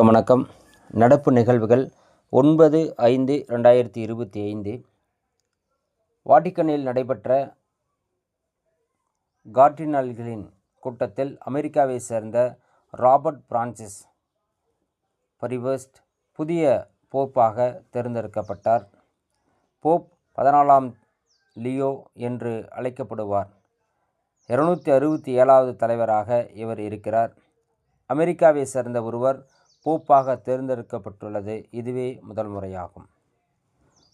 அனைவருக்கும் வணக்கம். நடப்பு நிகழ்வுகள் ஒன்பது ஐந்து ரெண்டாயிரத்தி இருபத்தி ஐந்து. வாட்டிக்கனில் நடைபெற்ற கார்டினல்களின் கூட்டத்தில் அமெரிக்காவை சேர்ந்த ராபர்ட் பிரான்சிஸ் பரிவர்ஸ்ட் புதிய போப்பாக தேர்ந்தெடுக்கப்பட்டார். போப் பதினாலாம் லியோ என்று அழைக்கப்படுவார். இருநூற்றி அறுபத்தி ஏழாவது தலைவராக இவர் இருக்கிறார். அமெரிக்காவை சேர்ந்த ஒருவர் பூப்பாக தேர்ந்தெடுக்கப்பட்டுள்ளது இதுவே முதல் முறையாகும்.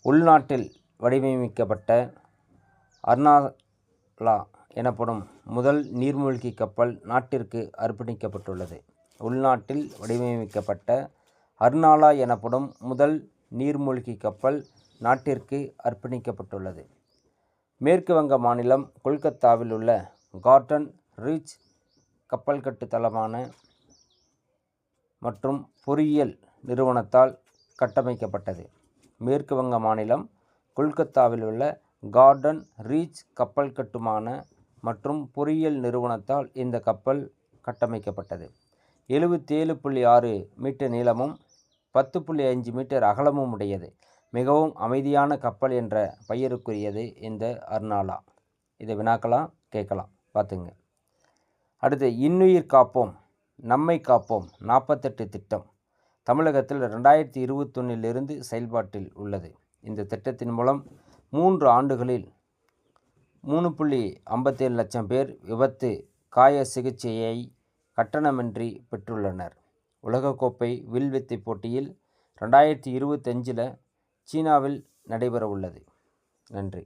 உள்நாட்டில் வடிவமைக்கப்பட்ட அர்னாலா எனப்படும் முதல் நீர்மூழ்கி கப்பல் நாட்டிற்கு அர்ப்பணிக்கப்பட்டுள்ளது. உள்நாட்டில் வடிவமைக்கப்பட்ட அர்னாலா எனப்படும் முதல் நீர்மூழ்கி கப்பல் நாட்டிற்கு அர்ப்பணிக்கப்பட்டுள்ளது. மேற்கு வங்க மாநிலம் கொல்கத்தாவில் உள்ள கார்டன் ரீச் கப்பல் கட்டு தளமான மற்றும் பொறியியல் நிறுவனத்தால் கட்டமைக்கப்பட்டது. மேற்கு வங்க மாநிலம் கொல்கத்தாவில் உள்ள கார்டன் ரீச் கப்பல் கட்டுமான மற்றும் பொறியியல் நிறுவனத்தால் இந்த கப்பல் கட்டமைக்கப்பட்டது. எழுபத்தேழு புள்ளி ஆறு மீட்டர் நீளமும் பத்து புள்ளி அஞ்சு மீட்டர் அகலமும் உடையது. மிகவும் அமைதியான கப்பல் என்ற பெயருக்குரியது இந்த அர்னாலா. இதை வினாக்கலாம் கேட்கலாம் பார்த்துங்க. அடுத்து இன்னுயிர் காப்போம். நம்மை காப்போம் நாற்பத்தெட்டு திட்டம். தமிழகத்தில் ரெண்டாயிரத்தி இருபத்தொன்னிலிருந்து செயல்பாட்டில் உள்ளது. இந்த திட்டத்தின் மூலம் மூன்று ஆண்டுகளில் மூணு புள்ளி ஐம்பத்தேழு லட்சம் பேர் விபத்து காய சிகிச்சையை கட்டணமின்றி பெற்றுள்ளனர். உலகக்கோப்பை வில்வித்தை போட்டியில் ரெண்டாயிரத்தி இருபத்தஞ்சில் சீனாவில் நடைபெற உள்ளது நன்றி.